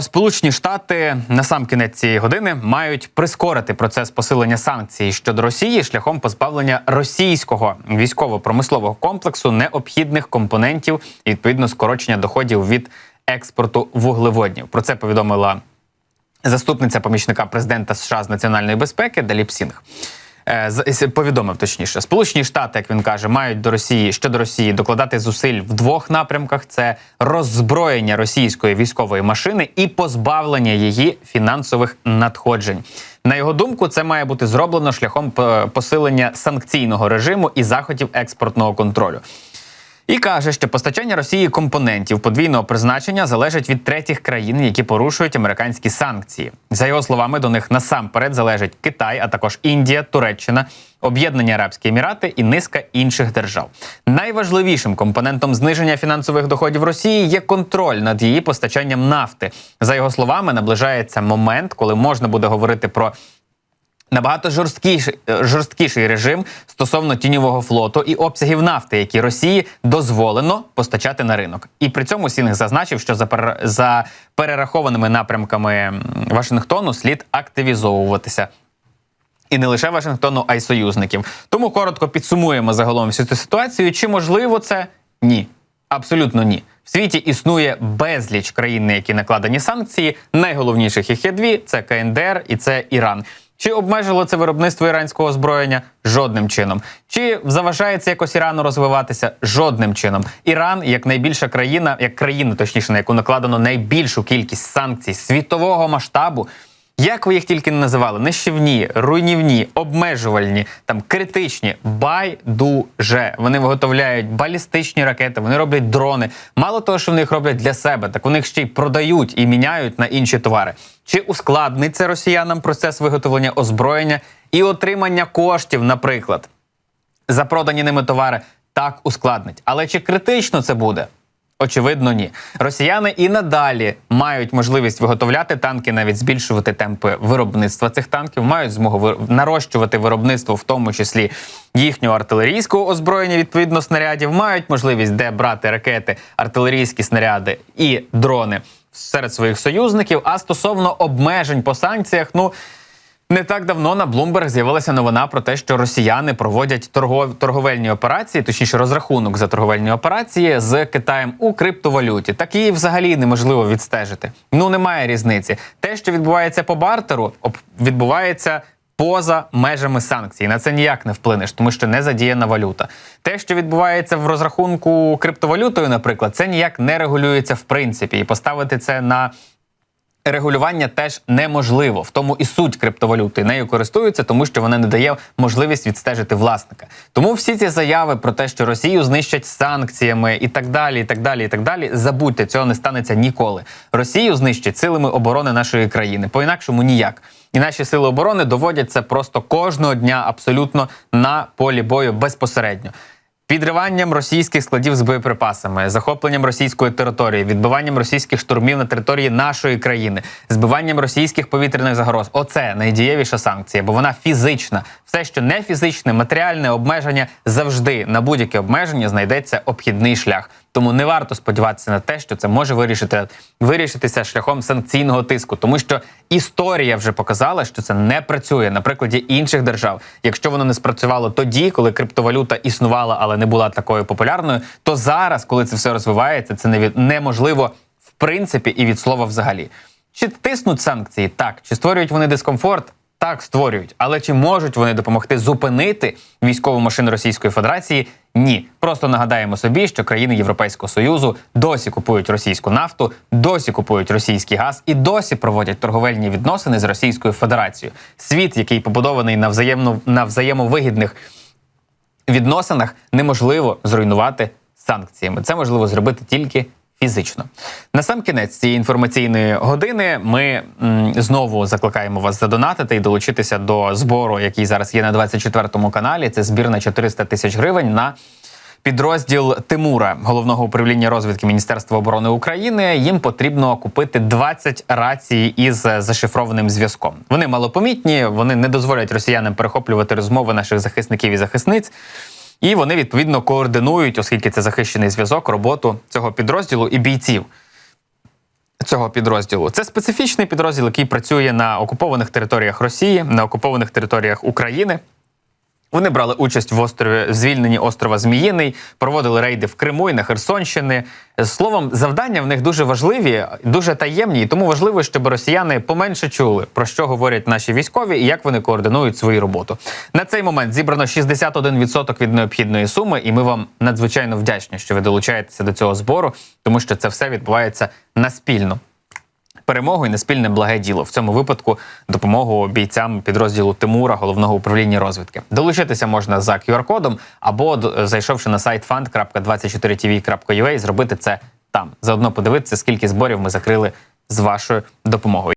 Сполучені Штати на сам кінець цієї години мають прискорити процес посилення санкцій щодо Росії шляхом позбавлення російського військово-промислового комплексу необхідних компонентів і відповідно скорочення доходів від експорту вуглеводнів. Про це повідомила заступниця помічника президента США з національної безпеки Даліп Сінг. Е, Повідомив точніше, Сполучені Штати, як він каже, мають до Росії щодо Росії докладати зусиль в двох напрямках: це роззброєння російської військової машини і позбавлення її фінансових надходжень. На його думку, це має бути зроблено шляхом е, посилення санкційного режиму і заходів експортного контролю. І каже, що постачання Росії компонентів подвійного призначення залежить від третіх країн, які порушують американські санкції. За його словами, до них насамперед залежить Китай, а також Індія, Туреччина, Об'єднані Арабські Емірати і низка інших держав. Найважливішим компонентом зниження фінансових доходів Росії є контроль над її постачанням нафти. За його словами, наближається момент, коли можна буде говорити про Набагато жорсткіший, е, жорсткіший режим стосовно тіньового флоту і обсягів нафти, які Росії дозволено постачати на ринок. І при цьому Сінг зазначив, що за, за перерахованими напрямками Вашингтону слід активізовуватися. І не лише Вашингтону, а й союзників. Тому коротко підсумуємо загалом всю цю ситуацію. Чи можливо це? Ні. Абсолютно ні. В світі існує безліч країн, на які накладені санкції. Найголовніших їх є дві: це КНДР і це Іран. Чи обмежило це виробництво іранського озброєння? Жодним чином. Чи заважається якось Ірану розвиватися? Жодним чином. Іран, як найбільша країна, як країна, точніше, на яку накладено найбільшу кількість санкцій світового масштабу. Як ви їх тільки не називали? Нищівні, руйнівні, обмежувальні, там критичні, байдуже. Вони виготовляють балістичні ракети, вони роблять дрони. Мало того, що вони їх роблять для себе, так вони їх ще й продають і міняють на інші товари. Чи ускладнить це росіянам процес виготовлення озброєння і отримання коштів, наприклад, за продані ними товари? Так ускладнить. Але чи критично це буде? Очевидно, ні. Росіяни і надалі мають можливість виготовляти танки, навіть збільшувати темпи виробництва цих танків, мають змогу нарощувати виробництво, в тому числі їхнього артилерійського озброєння, відповідно снарядів, мають можливість де брати ракети, артилерійські снаряди і дрони серед своїх союзників. А стосовно обмежень по санкціях, ну. Не так давно на Bloomberg з'явилася новина про те, що росіяни проводять торгов... торговельні операції, точніше розрахунок за торговельні операції з Китаєм у криптовалюті. Так її взагалі неможливо відстежити. Ну немає різниці. Те, що відбувається по бартеру, відбувається. Поза межами санкцій на це ніяк не вплинеш, тому що не задіяна валюта. Те, що відбувається в розрахунку криптовалютою, наприклад, це ніяк не регулюється в принципі, і поставити це на регулювання теж неможливо. В тому і суть криптовалюти нею користуються, тому що вона не дає можливість відстежити власника. Тому всі ці заяви про те, що Росію знищать санкціями і так далі, і так далі, і так далі. Забудьте, цього не станеться ніколи. Росію знищать силами оборони нашої країни. По інакшому ніяк. І наші сили оборони доводять це просто кожного дня абсолютно на полі бою безпосередньо. Підриванням російських складів з боєприпасами, захопленням російської території, відбиванням російських штурмів на території нашої країни, збиванням російських повітряних загроз оце найдієвіша санкція, бо вона фізична. Все, що не фізичне, матеріальне обмеження, завжди на будь-яке обмеження знайдеться обхідний шлях. Тому не варто сподіватися на те, що це може вирішити вирішитися шляхом санкційного тиску, тому що історія вже показала, що це не працює на прикладі інших держав. Якщо воно не спрацювало тоді, коли криптовалюта існувала, але не була такою популярною, то зараз, коли це все розвивається, це неві- неможливо в принципі і від слова взагалі. Чи тиснуть санкції? Так. Чи створюють вони дискомфорт? Так, створюють. Але чи можуть вони допомогти зупинити військову машину Російської Федерації? Ні. Просто нагадаємо собі, що країни Європейського Союзу досі купують російську нафту, досі купують російський газ і досі проводять торговельні відносини з Російською Федерацією. Світ, який побудований на взаємно на взаємовигідних відносинах, неможливо зруйнувати санкціями. Це можливо зробити тільки фізично. На сам кінець цієї інформаційної години ми м, знову закликаємо вас задонатити і долучитися до збору, який зараз є на 24 каналі. Це збір на 400 тисяч гривень на. Підрозділ Тимура головного управління розвідки Міністерства оборони України їм потрібно купити 20 рацій із зашифрованим зв'язком. Вони малопомітні, вони не дозволять росіянам перехоплювати розмови наших захисників і захисниць. І вони відповідно координують, оскільки це захищений зв'язок, роботу цього підрозділу і бійців. цього підрозділу. Це специфічний підрозділ, який працює на окупованих територіях Росії, на окупованих територіях України. Вони брали участь в острові в звільненні острова Зміїний, проводили рейди в Криму і на Херсонщини. Словом, завдання в них дуже важливі, дуже таємні, і тому важливо, щоб росіяни поменше чули про що говорять наші військові і як вони координують свою роботу. На цей момент зібрано 61% від необхідної суми, і ми вам надзвичайно вдячні, що ви долучаєтеся до цього збору, тому що це все відбувається наспільно перемогу і на спільне благе діло. В цьому випадку допомогу бійцям підрозділу Тимура головного управління розвідки. Долучитися можна за QR-кодом або зайшовши на сайт fund.24tv.ua і зробити це там. Заодно подивитися, скільки зборів ми закрили з вашою допомогою.